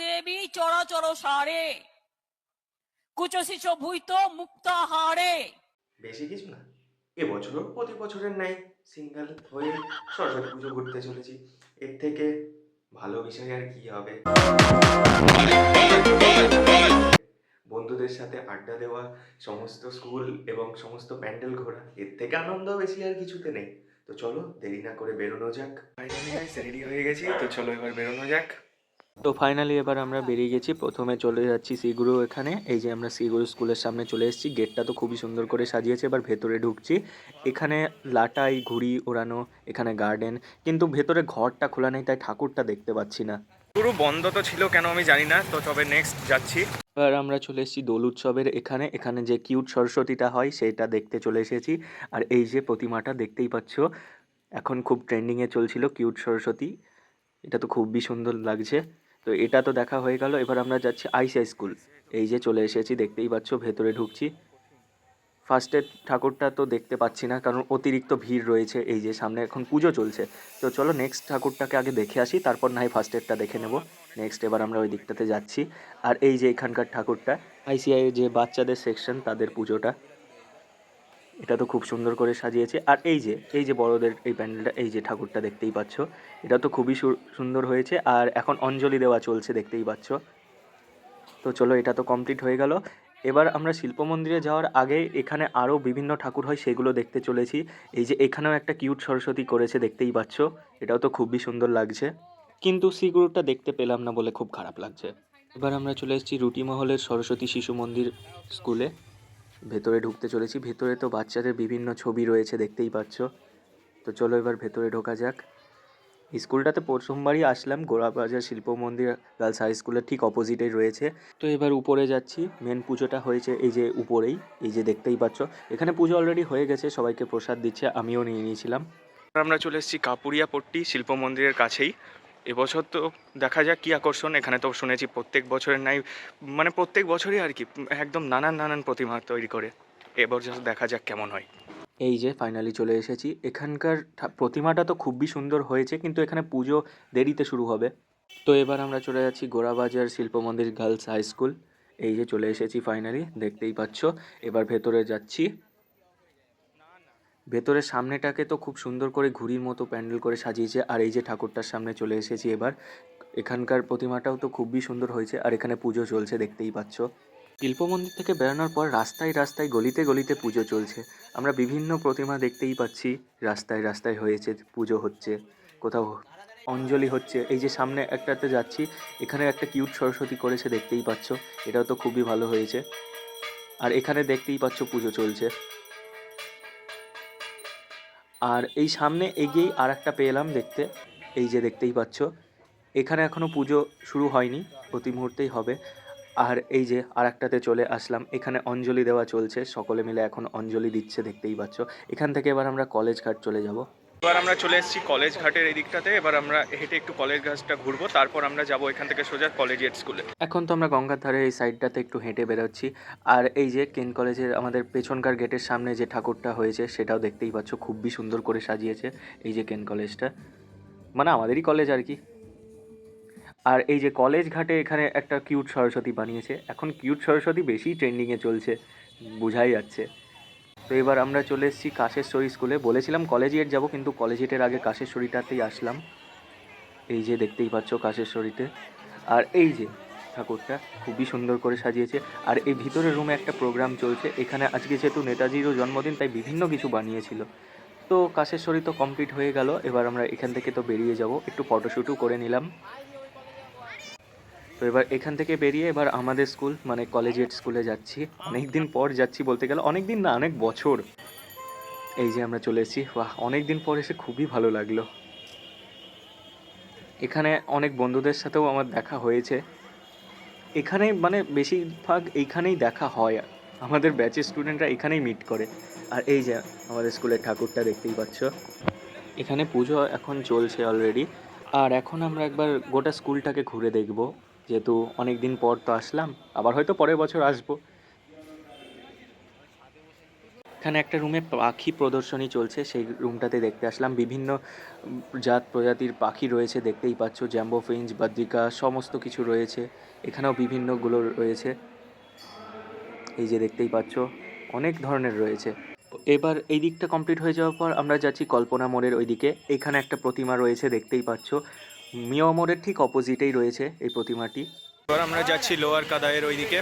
দেবী চরাচর সারে। কুচশিষ ভূত মুক্তাহারে বেশি কিছু না এবছরও প্রতি বছরের ন্যায় সিঙ্গেল হয়ে সরস্বতী পুজো ঘুরতে চলেছি। এর থেকে ভালো বিষয় আর কি হবে? বন্ধুদের সাথে আড্ডা দেওয়া সমস্ত স্কুল এবং সমস্ত প্যান্ডেল ঘোরা এর থেকে আনন্দ বেশি আর কিছুতে নেই। তো চলো দেরি না করে বেরোনো যাক। ফাইনালি গাইস রেডি হয়ে গেছি তো চলো এবার বেরোনো যাক। তো ফাইনালি এবার আমরা বেরিয়ে গেছি। প্রথমে চলে যাচ্ছি সিগুরু এখানে। এই যে আমরা সিগুরু স্কুলের সামনে চলে এসেছি। গেটটা তো খুবই সুন্দর করে সাজিয়েছে। এবার ভেতরে ঢুকছি। এখানে লাটাই ঘুড়ি ওড়ানো এখানে গার্ডেন কিন্তু ভেতরে ঘরটা খোলা নেই তাই ঠাকুরটা দেখতে পাচ্ছি না। পুরো বন্ধ তো ছিল কেন আমি জানি না। তো তবে নেক্সট যাচ্ছি। এবার আমরা চলে এসেছি দোল উৎসবের এখানে। এখানে যে কিউট সরস্বতীটা হয় সেটা দেখতে চলে এসেছি। আর এই যে প্রতিমাটা দেখতেই পাচ্ছ এখন খুব ট্রেন্ডিংয়ে চলছিল কিউট সরস্বতী। এটা তো খুবই সুন্দর লাগছে। তো এটা তো দেখা হয়ে গেল। এবার আমরা যাচ্ছি আইসিআই স্কুল। এই যে চলে এসেছি, দেখতেই পাচ্ছ ভেতরে ঢুকছি। ফার্স্টে ঠাকুরটা তো দেখতে পাচ্ছি না, কারণ অতিরিক্ত ভিড় রয়েছে। এই যে সামনে এখন পুজো চলছে। তো চলো নেক্সট ঠাকুরটাকে আগে দেখে আসি, তারপর না হয় ফার্স্টেরটা দেখে নেব। নেক্সট এবার আমরা ওই দিকটাতে যাচ্ছি। আর এই যে এখানকার ঠাকুরটা, আইসিআই যে বাচ্চাদের সেকশন তাদের পুজোটা। এটা তো খুব সুন্দর করে সাজিয়েছে। আর এই যে এই যে বড়দের এই প্যান্ডেলটা, এই যে ঠাকুরটা দেখতেই পাচ্ছ, এটা তো খুবই সুন্দর হয়েছে। আর এখন অঞ্জলি দেওয়া চলছে দেখতেই পাচ্ছ। তো চলো, এটা তো কমপ্লিট হয়ে গেল। এবার আমরা শিল্প মন্দিরে যাওয়ার আগে এখানে আরও বিভিন্ন ঠাকুর হয়, সেগুলো দেখতে চলেছি। এই যে এখানেও একটা কিউট সরস্বতী করেছে দেখতেই পাচ্ছ। এটাও তো খুবই সুন্দর লাগছে। কিন্তু সিগুরুটা দেখতে পেলাম না বলে খুব খারাপ লাগছে। এবার আমরা চলে এসেছি রুটি মহলের সরস্বতী শিশু মন্দির স্কুলে। ভেতরে ঢুকতে চলেছি। ভেতরে তো বাচ্চাদের বিভিন্ন ছবি রয়েছে, দেখতেই পাচ্ছ। তো চলো এবার ভেতরে ঢোকা যাক। স্কুলটাতে প্রথমবারই আসলাম, গোড়াবাজার শিল্প মন্দির গার্লস হাই স্কুলের ঠিক অপোজিটেই রয়েছে। তো এবার উপরে যাচ্ছি মেন পুজোটা হয়েছে এই যে উপরেই, এই যে দেখতেই পাচ্ছ। এখানে পুজো অলরেডি হয়ে গেছে, সবাইকে প্রসাদ দিচ্ছে, আমিও নিয়ে নিয়েছিলাম। আমরা চলে এসেছি কাপুরিয়া পট্টি শিল্প মন্দিরের কাছেই। এবছর তো দেখা যাক কী আকর্ষণ, এখানে তো শুনেছি প্রত্যেক বছরের নাই মানে প্রত্যেক বছরই আর কি, একদম নানান নানান প্রতিমা তৈরি করে, এবছর দেখা যাক কেমন হয়। এই যে ফাইনালি চলে এসেছি, এখানকার প্রতিমাটা তো খুবই সুন্দর হয়েছে, কিন্তু এখানে পুজো দেরিতে শুরু হবে। তো এবার আমরা চলে যাচ্ছি গোড়াবাজার শিল্প মন্দির গার্লস হাই স্কুল, এই যে চলে এসেছি ফাইনালি দেখতেই পাচ্ছ, এবার ভেতরে যাচ্ছি। ভেতরের সামনেটাকে তো খুব সুন্দর করে ঘুড়ির মতো প্যান্ডেল করে সাজিয়েছে, আর এই যে ঠাকুরটার সামনে চলে এসেছি এবার, এখানকার প্রতিমাটাও তো খুবই সুন্দর হয়েছে, আর এখানে পুজো চলছে, দেখতেই পাচ্ছ। শিল্প মন্দির থেকে বেরোনোর পর রাস্তায় রাস্তায় গলিতে গলিতে পুজো চলছে। আমরা বিভিন্ন প্রতিমা দেখতেই পাচ্ছি, রাস্তায় রাস্তায় হয়েছে, পুজো হচ্ছে, কোথাও অঞ্জলি হচ্ছে। এই যে সামনে একটাতে যাচ্ছি, এখানে একটা কিউট সরস্বতী করেছে, দেখতেই পাচ্ছ, এটাও তো খুবই ভালো হয়েছে। আর এখানে দেখতেই পাচ্ছ পুজো চলছে। আর এই সামনে এগিয়েই আর একটা পেলাম দেখতে। এই যে দেখতেই পাচ্ছ। এখানে এখনও পুজো শুরু হয়নি, প্রতি মুহূর্তেই হবে। আর এই যে আর একটাতে চলে আসলাম, এখানে অঞ্জলি দেওয়া চলছে। সকলে মিলে এখন অঞ্জলি দিচ্ছে দেখতেই পাচ্ছ। এখান থেকে এবার আমরা কলেজ ঘাট চলে যাব। এবার আমরা চলে এসেছি কলেজ ঘাটের এই দিকটাতে এবার আমরা হেঁটে একটু কলেজ ঘাটটা ঘুরবো, তারপর আমরা যাব এখান থেকে সোজা কলেজিয়েট স্কুলে। এখন তো আমরা গঙ্গার ধারে এই সাইডটাতে একটু হেঁটে বেরোচ্ছি। আর এই যে কেন কলেজের আমাদের পেছনকার গেটের সামনে যে ঠাকুরটা হয়েছে, সেটাও দেখতেই পাচ্ছ, খুবই সুন্দর করে সাজিয়েছে এই যে কেন কলেজটা। মানে আমাদেরই কলেজ আর কি। আর এই যে কলেজ ঘাটে এখানে একটা কিউট সরস্বতী বানিয়েছে। এখন কিউট সরস্বতী বেশি ট্রেন্ডিংয়ে চলছে, বোঝাই যাচ্ছে। তো এবার আমরা চলে এসেছি কাশেশ্বরী স্কুলে। বলেছিলাম কলেজ কলেজিয়েট যাব, কিন্তু কলেজিয়েটের আগে কাশেশ্বরীটাতেই আসলাম। এই যে দেখতেই পাচ্ছ কাশেশ্বরীতে। আর এই যে ঠাকুরটা খুবই সুন্দর করে সাজিয়েছে। আর এই ভিতরের রুমে একটা প্রোগ্রাম চলছে। এখানে আজকে যেহেতু নেতাজিরও জন্মদিন, তাই বিভিন্ন কিছু বানিয়েছিল। তো কাশেশ্বরী তো কমপ্লিট হয়ে গেল। এবার আমরা এখান থেকে তো বেরিয়ে যাব। একটু ফটোশ্যুটও করে নিলাম। তো এবার এখান থেকে বেরিয়ে এবার আমাদের স্কুল মানে কলেজিয়েট স্কুলে যাচ্ছি। অনেক দিন পর যাচ্ছি বলতে গেলে অনেক দিন না, অনেক বছর। এই যে আমরা চলে এসেছি, বাহ অনেক দিন পর এসে খুবই ভালো লাগল। এখানে অনেক বন্ধুদের সাথেও আমার দেখা হয়েছে। এখানে মানে বেশিরভাগ এইখানেই দেখা হয়। আমাদের ব্যাচের স্টুডেন্টরা এখানেই মিট করে। আর এই যে আমাদের স্কুলের ঠাকুরটা দেখতেই পাচ্ছ। এখানে পুজো এখন চলছে অলরেডি আর এখন আমরা একবার গোটা স্কুলটাকে ঘুরে দেখব। যেহেতু অনেক দিন পর তো আসলাম, আবার হয়তো পরের বছর আসব। এখানে একটা রুমে পাখি প্রদর্শনী চলছে, সেই রুমটাতে দেখতে আসলাম। বিভিন্ন জাত প্রজাতির পাখি রয়েছে, দেখতেই পাচ্ছ। জ্যাম্বো, ফিঞ্চ, বাদ্রিকা, সমস্ত কিছু রয়েছে। এখানেও বিভিন্নগুলো রয়েছে। এই যে দেখতেই পাচ্ছ, অনেক ধরনের রয়েছে। এবার এই দিকটা কমপ্লিট হয়ে যাওয়ার পর আমরা যাচ্ছি কল্পনা মোড়ের ওইদিকে। এখানে একটা প্রতিমা রয়েছে, দেখতেই পাচ্ছ। মিও মোড়ের ঠিক অপোজিটেই রয়েছে এই প্রতিমাটি। এবার আমরা যাচ্ছি লোয়ার কাদায়ের ওইদিকে।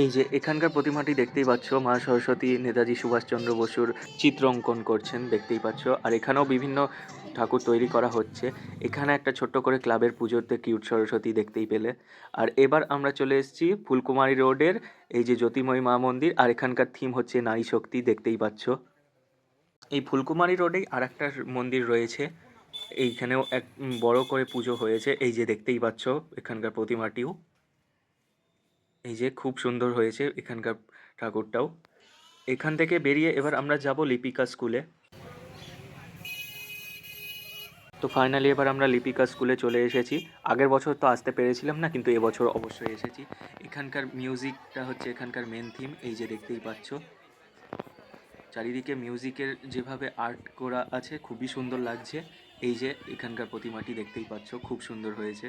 এই যে এখানকার প্রতিমাটি দেখতেই পাচ্ছ মা সরস্বতী নেতাজি সুভাষচন্দ্র বসুর চিত্র অঙ্কন করছেন দেখতেই পাচ্ছ। আর এখানেও বিভিন্ন ঠাকুর তৈরি করা হচ্ছে। এখানে একটা ছোট্ট করে ক্লাবের পুজোতে কিউট সরস্বতী দেখতেই পেলে। আর এবার আমরা চলে এসেছি ফুলকুমারী রোডের এই যে জ্যোতিময়ী মা মন্দির আর এখানকার থিম হচ্ছে নারী শক্তি দেখতেই পাচ্ছ। এই ফুলকুমারী রোডেই আর একটা মন্দির রয়েছে। এইখানেও এক বড় করে পুজো হয়েছে। এই যে দেখতেই পাচ্ছ, এখানকার প্রতিমাটিও এই যে খুব সুন্দর হয়েছে এখানকার ঠাকুরটাও। এখান থেকে বেরিয়ে এবার আমরা যাব লিপিকা স্কুলে। তো ফাইনালি এবার আমরা লিপিকা স্কুলে চলে এসেছি। আগের বছর তো আসতে পেরেছিলাম না, কিন্তু এবছর অবশ্যই এসেছি। এখানকার মিউজিকটা হচ্ছে এখানকার মেন থিম এই যে দেখতেই পাচ্ছ। চারিদিকে মিউজিকের যেভাবে আর্ট করা আছে, খুবই সুন্দর লাগছে। এই যে এখানকার প্রতিমাটি দেখতেই পাচ্ছ, খুব সুন্দর হয়েছে।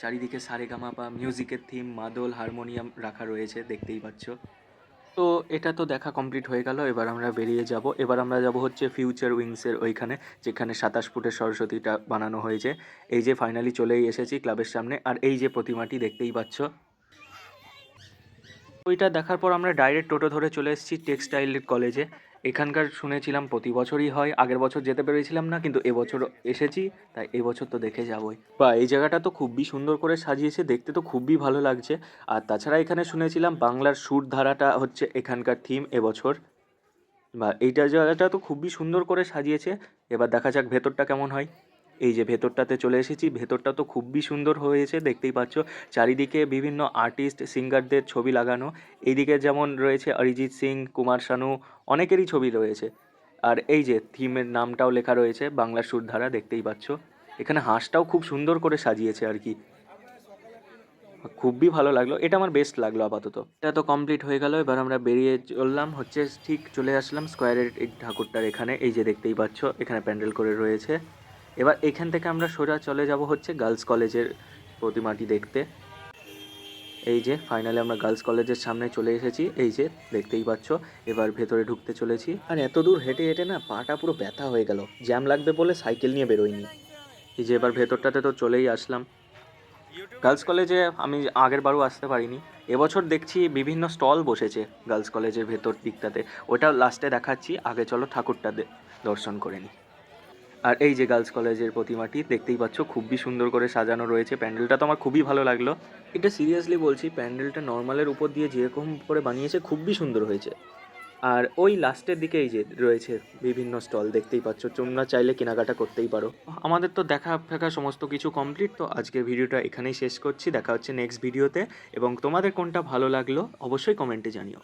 চারিদিকে সারেগামাপা, মিউজিকের থিম মাদল, হারমোনিয়াম রাখা রয়েছে, দেখতেই পাচ্ছ। তো এটা তো দেখা কমপ্লিট হয়ে গেল, এবার আমরা বেরিয়ে যাব। এবার আমরা যাব হচ্ছে ফিউচার উইংসের ওইখানে, যেখানে সাতাশ ফুটের সরস্বতীটা বানানো হয়েছে। এই যে ফাইনালি চলেই এসেছি ক্লাবের সামনে, আর এই যে প্রতিমাটি দেখতেই পাচ্ছ। ওইটা দেখার পর আমরা ডাইরেক্ট টোটো ধরে চলে এসেছি টেক্সটাইল কলেজে এখানকার শুনেছিলাম প্রতি বছরই হয়, আগের বছর যেতে পেরেছিলাম না, কিন্তু এবছর এসেছি, তাই এবছর তো দেখে যাবই। বা এই জায়গাটা তো খুবই সুন্দর করে সাজিয়েছে, দেখতে তো খুবই ভালো লাগছে। আর তাছাড়া এখানে শুনেছিলাম বাংলার সুর ধারাটা হচ্ছে এখানকার থিম এবছর। বা এইটা জায়গাটা তো খুবই সুন্দর করে সাজিয়েছে, এবার দেখা যাক ভেতরটা কেমন হয়। এই যে ভেতরটাতে চলে এসেছি, ভেতরটা তো খুবই সুন্দর হয়েছে, দেখতেই পাচ্ছ। চারিদিকে বিভিন্ন আর্টিস্ট সিঙ্গারদের ছবি লাগানো। এইদিকে যেমন রয়েছে অরিজিৎ সিং, কুমার শানু, অনেকেরই ছবি রয়েছে। আর এই যে থিমের নামটাও লেখা রয়েছে, বাংলা সুরধারা, দেখতেই পাচ্ছ। এখানে হাঁসটাও খুব সুন্দর করে সাজিয়েছে আর কি। খুবই ভালো লাগল। এটা আমার বেস্ট লাগল আপাতত। এটা তো কমপ্লিট হয়ে গেল, এবার আমরা বেরিয়ে চললাম। হচ্ছে ঠিক চলে আসলাম স্কোয়ারের এই ঠাকুরটার এখানে। এই যে দেখতেই পাচ্ছ, এখানে প্যান্ডেল করে রয়েছে। এবার এখান থেকে আমরা সোজা চলে যাব হচ্ছে গার্লস কলেজের প্রতিমাটি দেখতে। এই যে ফাইনালি আমরা গার্লস কলেজের সামনে চলে এসেছি। এই যে, দেখতেই পাচ্ছ, এবার ভেতরে ঢুকতে চলেছি। আর এত দূর হেঁটে হেঁটে না পাটা পুরো ব্যথা হয়ে গেল। জ্যাম লাগবে বলে সাইকেল নিয়ে বেরোয়নি এই যে, এবার ভেতরটাতে তো চলেই আসলাম। গার্লস কলেজে আমি আগের বারও আসতে পারিনি। এবছর দেখছি বিভিন্ন স্টল বসেছে গার্লস কলেজের ভেতর দিকটাতে। ওটা লাস্টে দেখাচ্ছি। আগে চলো ঠাকুরটা দর্শন করে নিই আর এই যে গার্লস কলেজের প্রতিমাটি দেখতেই পাচ্ছ, খুবই সুন্দর করে সাজানো রয়েছে। প্যান্ডেলটা তো আমার খুবই ভালো লাগল। এটা সিরিয়াসলি বলছি, প্যান্ডেলটা নর্মালের উপর দিয়ে যেরকম করে বানিয়েছে, খুবই সুন্দর হয়েছে। আর ওই লাস্টের দিকে এই যে রয়েছে বিভিন্ন স্টল, দেখতেই পাচ্ছ। তোমরা চাইলে কেনাকাটা করতেই পারো। আমাদের তো দেখা ফেকা সমস্ত কিছু কমপ্লিট তো আজকে ভিডিওটা এখানেই শেষ করছি। দেখা হচ্ছে নেক্সট ভিডিওতে এবং তোমাদের কোনটা ভালো লাগল, অবশ্যই কমেন্টে জানিও।